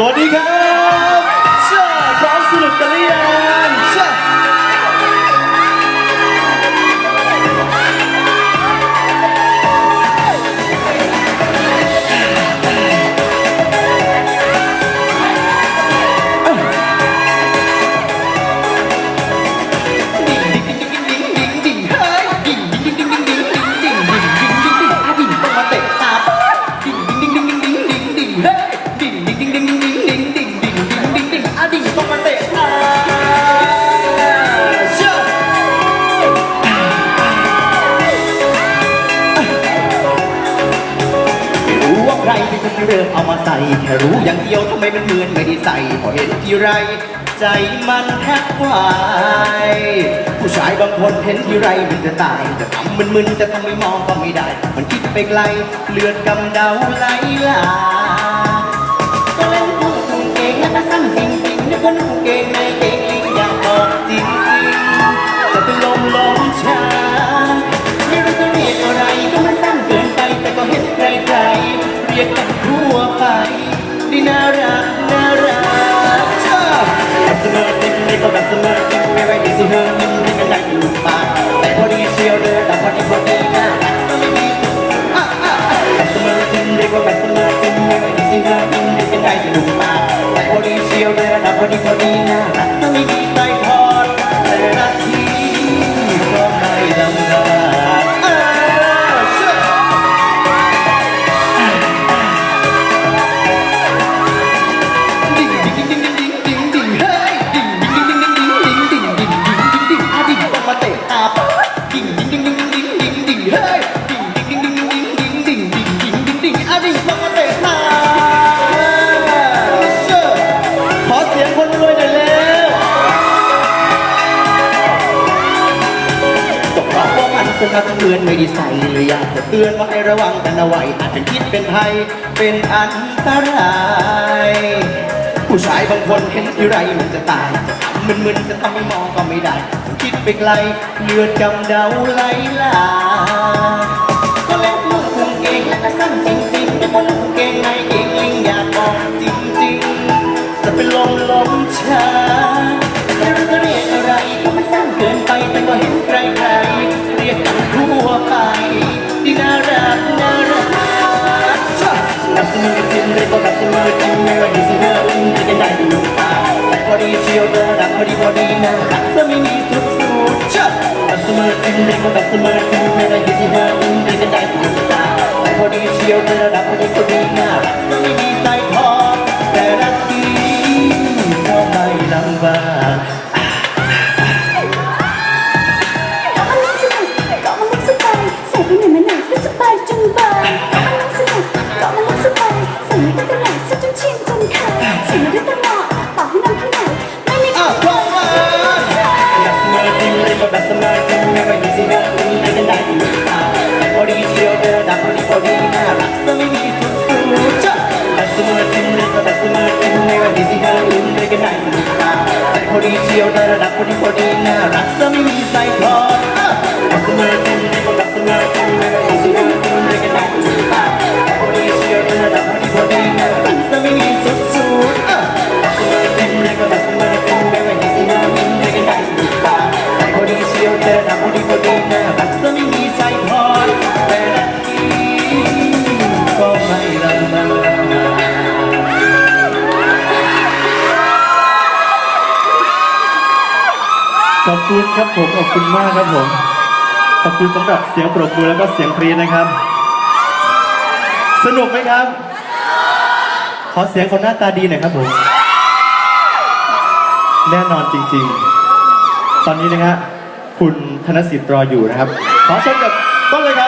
我离开。 เริ่มเอามาใส่แค่รู้อย่างเดียวทำไมมันเหมือนไม่ได้ใส่พอเห็นทีไรใจมันแทบวายผู้ชายบางคนเห็นทีไรมันจะตายจะทำมันมึนจะทำไม่มองก็ไม่ได้ มันคิดไปไกลเลือดกำเดาไหลหลาก็เล่นพุ่งเก่งแล้วก็สั้นจริงๆนึกว่า Nobody but สนับเตือนไม่ดีใส่อยากจะเตือนว่าให้ระวังกันเอาไว้อาจจะคิดเป็นภัยเป็นอันตรายผู้ชายบางคนเห็นที่ไรมันจะตายจะทำมึนจะทำให้มองก็ไม่ได้คิดไปไกลเลือดกำเดาไหลหลาก よならモリモリなハクサミに一つチちッバスマラチンでもバスマラチンならユジハウンで出たいこだサリしよなら。ラリコリなラサミに最高テラキーのマイナンバー ดีเชียวในระดับพอดีพอดีน่ารักซะไม่มีใส่คอ ขอบคุณครับผมขอบคุณมากครับผมขอบคุณสำหรับเสียงปรบมือแล้วก็เสียงเพลงนะครับ สนุกไหมครับ ขอเสียงคนหน้าตาดีหน่อยครับผม แน่นอนจริงๆ ตอนนี้นะครับคุณธนสิทธิ์รออยู่นะครับ ขอเชิญกับต้นเลยครับ